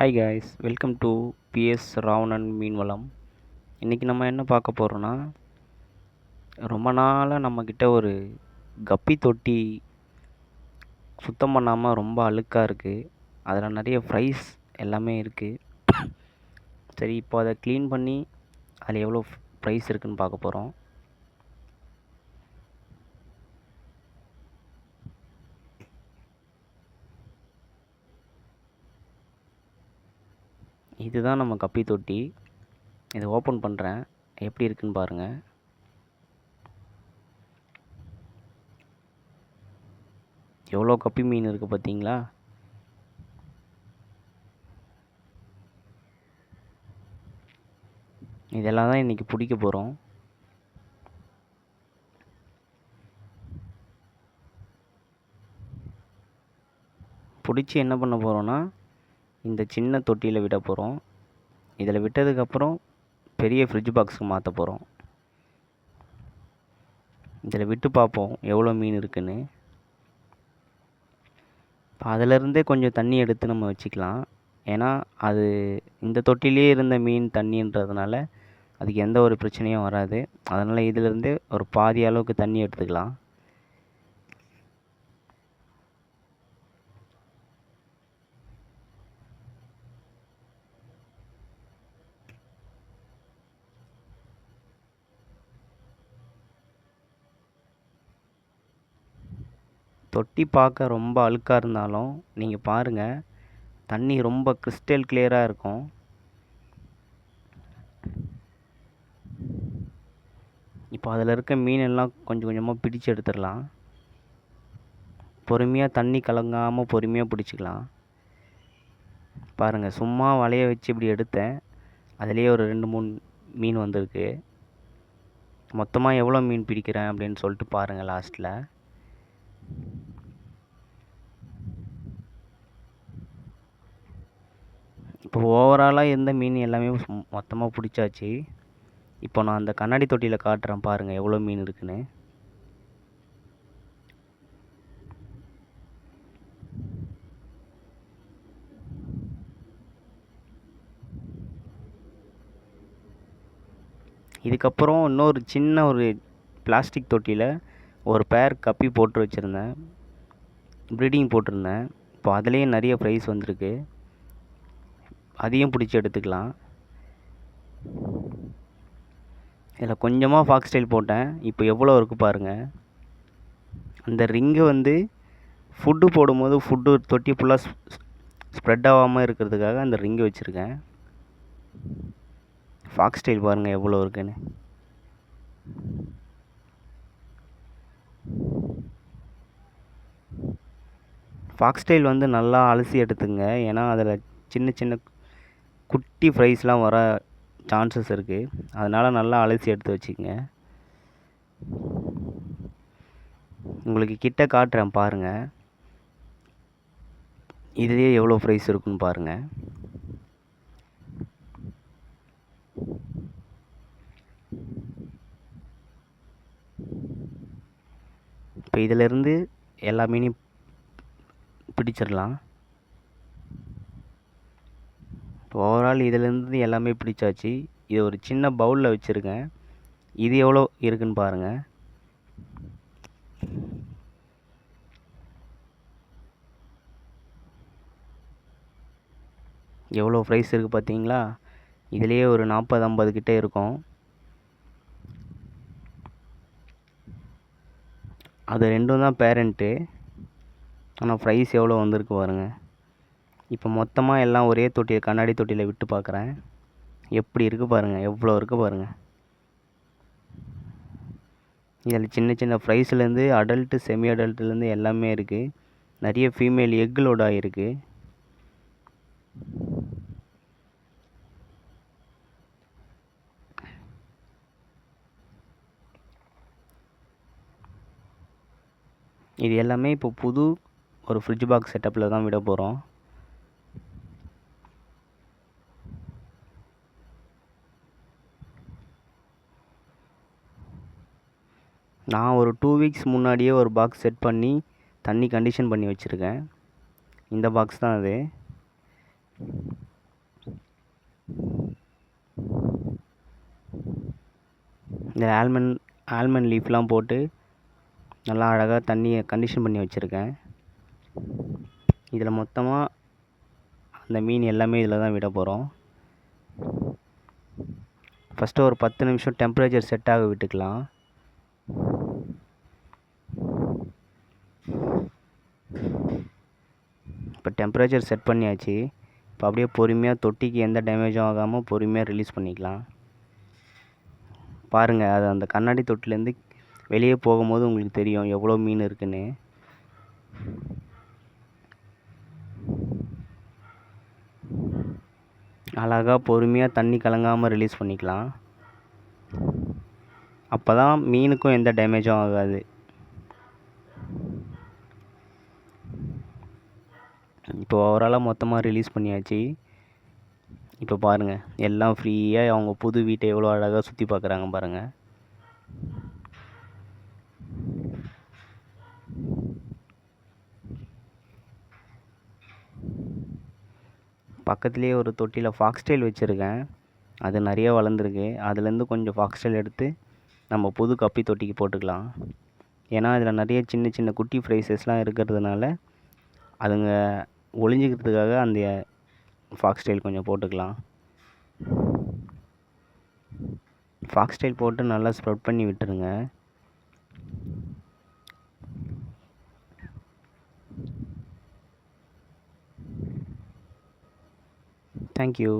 Hi guys welcome to PS Ravanan மீன்வளம் இன்றைக்கி நம்ம என்ன பார்க்க போகிறோன்னா ரொம்ப நாளாக நம்மக்கிட்ட ஒரு கப்பி தொட்டி சுத்தம் பண்ணாமல் ரொம்ப அழுக்காக இருக்குது அதில் நிறைய ஃப்ரைஸ் எல்லாமே இருக்குது சரி இப்போ அதை க்ளீன் பண்ணி அதில் எவ்வளோ ப்ரைஸ் இருக்குதுன்னு பார்க்க போகிறோம் இதுதான் நம்ம கப்பி தொட்டி. இதை ஓப்பன் பண்ணுறேன் எப்படி இருக்குன்னு பாருங்கள் எவ்வளோ கப்பி மீன் இருக்குது பார்த்தீங்களா? இதெல்லாம் தான் இன்றைக்கி பிடிக்க போகிறோம் பிடிச்சி என்ன பண்ண போகிறோன்னா இந்த சின்ன தொட்டியில் விட போகிறோம் இதில் விட்டதுக்கப்புறம் பெரிய ஃப்ரிட்ஜ் பாக்ஸுக்கு மாற்ற போகிறோம் இதில் விட்டு பார்ப்போம் எவ்வளோ மீன் இருக்குன்னு. இப்போ அதிலருந்தே கொஞ்சம் தண்ணி எடுத்து நம்ம வச்சுக்கலாம். ஏன்னா அது இந்த தொட்டிலே இருந்த மீன் தண்ணின்றதுனால அதுக்கு எந்த ஒரு பிரச்சனையும் வராது. அதனால் இதிலேருந்தே ஒரு பாதி அளவுக்கு தண்ணி எடுத்துக்கலாம். தொட்டி பார்க்க ரொம்ப அழுக்காக இருந்தாலும் நீங்கள் பாருங்கள் தண்ணி ரொம்ப கிறிஸ்டல் கிளியராக இருக்கும். இப்போ அதில் இருக்க மீன் எல்லாம் கொஞ்சம் கொஞ்சமாக பிடிச்சு எடுத்துடலாம். பொறுமையாக தண்ணி கலங்காமல் பொறுமையாக பிடிச்சிக்கலாம். பாருங்கள் சும்மா வலையை வச்சு இப்படி எடுத்தேன். அதுலேயே ஒரு ரெண்டு மூணு மீன் வந்திருக்கு. மொத்தமாக எவ்வளோ மீன் பிடிக்கிறேன் அப்படின்னு சொல்லிட்டு பாருங்கள் லாஸ்ட்டில் இப்போ ஓவராலாக இருந்த மீன் எல்லாமே மொத்தமாக பிடிச்சாச்சு. இப்போ நான் அந்த கண்ணாடி தொட்டியில் காட்டுறேன் பாருங்கள் எவ்வளோ மீன் இருக்குன்னு. இதுக்கப்புறம் இன்னொரு சின்ன ஒரு பிளாஸ்டிக் தொட்டியில் ஒரு பேர் கப்பி போட்டு வச்சுருந்தேன். ப்ரீடிங் போட்டிருந்தேன். இப்போ அதுலேயே நிறைய ப்ரைஸ் வந்திருக்கு. அதையும் பிடிச்சி எடுத்துக்கலாம். இதில் கொஞ்சமாக ஃபாக்ஸ் ஸ்டைல் போட்டேன். இப்போ எவ்வளோ இருக்குது பாருங்கள் அந்த ரிங்கு வந்து ஃபுட்டு போடும்போது ஃபுட்டு தொட்டி ஃபுல்லாக ஸ்ப்ரெட் ஆகாமல் இருக்கிறதுக்காக அந்த ரிங்கு வச்சுருக்கேன். ஃபாக்ஸ் ஸ்டைல் பாருங்கள் எவ்வளோ இருக்குன்னு. ஃபாக்ஸ் ஸ்டைல் வந்து நல்லா அலசி எடுத்துங்க. ஏன்னா அதில் சின்ன சின்ன குட்டி ஃப்ரைஸ்லாம் வர சான்சஸ் இருக்குது அதனால் நல்லா அலசி எடுத்து வச்சுக்கங்க. உங்களுக்கு கிட்ட காட்டுறேன் பாருங்கள் இதுலேயே எவ்வளோ ப்ரைஸ் இருக்குன்னு பாருங்கள் இப்போ இதிலேருந்து எல்லா மீனையும் பிடிச்சிடலாம். ஓவரால் இதிலேருந்து எல்லாமே பிடிச்சாச்சு. இது ஒரு சின்ன பவுலில் வச்சுருக்கேன். இது எவ்வளோ இருக்குன்னு பாருங்கள் எவ்வளோ ப்ரைஸ் இருக்குது பார்த்தீங்களா? இதுலேயே ஒரு நாற்பது ஐம்பது கிட்டே இருக்கும். அது ரெண்டும் தான் பேரண்ட்டு ஆனால் ப்ரைஸ் எவ்வளோ வந்திருக்கு பாருங்கள் இப்போ மொத்தமாக எல்லாம் ஒரே தொட்டியில் கண்ணாடி தொட்டியில் விட்டு பார்க்குறேன். எப்படி இருக்குது பாருங்கள் எவ்வளோ இருக்குது பாருங்கள் இதில் சின்ன சின்ன ப்ரைஸ்லேருந்து அடல்ட்டு செமி அடல்ட்டுலேருந்து எல்லாமே இருக்குது நிறைய ஃபீமேல் எக்குலோட ஆகிருக்கு இது எல்லாமே இப்போ புது ஒரு ஃப்ரிட்ஜ் பாக்ஸ் செட்டப்பில் தான் விட போகிறோம் நான் ஒரு டூ வீக்ஸ் முன்னாடியே ஒரு பாக்ஸ் செட் பண்ணி தண்ணி கண்டிஷன் பண்ணி வச்சுருக்கேன். இந்த பாக்ஸ் தான் அது. இந்த ஆல்மண்ட் ஆல்மண்ட் லீஃப்லாம் போட்டு நல்லா அழகாக தண்ணியை கண்டிஷன் பண்ணி வச்சுருக்கேன். இதில் மொத்தமாக அந்த மீன் எல்லாமே இதில் தான் விட போகிறோம் ஃபஸ்ட்டு ஒரு பத்து நிமிஷம் டெம்பரேச்சர் செட் ஆக விட்டுக்கலாம். இப்போ டெம்பரேச்சர் செட் பண்ணியாச்சு. இப்போ அப்படியே பொறுமையாக தொட்டிக்கு எந்த டேமேஜும் ஆகாமல் பொறுமையாக ரிலீஸ் பண்ணிக்கலாம். பாருங்கள் அது அந்த கண்ணாடி தொட்டிலேருந்து வெளியே போகும்போது உங்களுக்கு தெரியும் எவ்வளோ மீன் இருக்குன்னு. அழகாக பொறுமையாக தண்ணி கலங்காமல் ரிலீஸ் பண்ணிக்கலாம். அப்போ தான் மீனுக்கும் எந்த டேமேஜும் ஆகாது. இப்போ ஓவராலாக மொத்தமாக ரிலீஸ் பண்ணியாச்சு. இப்போ பாருங்கள் எல்லாம் ஃப்ரீயாக அவங்க புது வீட்டை எவ்வளோ அழகாக சுற்றி பார்க்குறாங்க பாருங்கள் பக்கத்துலேயே ஒரு தொட்டியில் ஃபாக்ஸ்டைல் வச்சுருக்கேன். அது நிறைய வளர்ந்துருக்கு. அதுலேருந்து கொஞ்சம் ஃபாக்ஸ்டைல் எடுத்து நம்ம புது கப்பி தொட்டிக்கு போட்டுக்கலாம். ஏன்னா அதில் நிறைய சின்ன சின்ன குட்டி ஃப்ரைசஸ்லாம் இருக்கிறதுனால அதுங்க ஒளிஞ்சிக்கிறதுக்காக அந்த ஃபாக்ஸ்டைல் கொஞ்சம் போட்டுக்கலாம். ஃபாக்ஸ்டைல் போட்டு நல்லா ஸ்ப்ரெட் பண்ணி விட்டுருங்க. தேங்க்யூ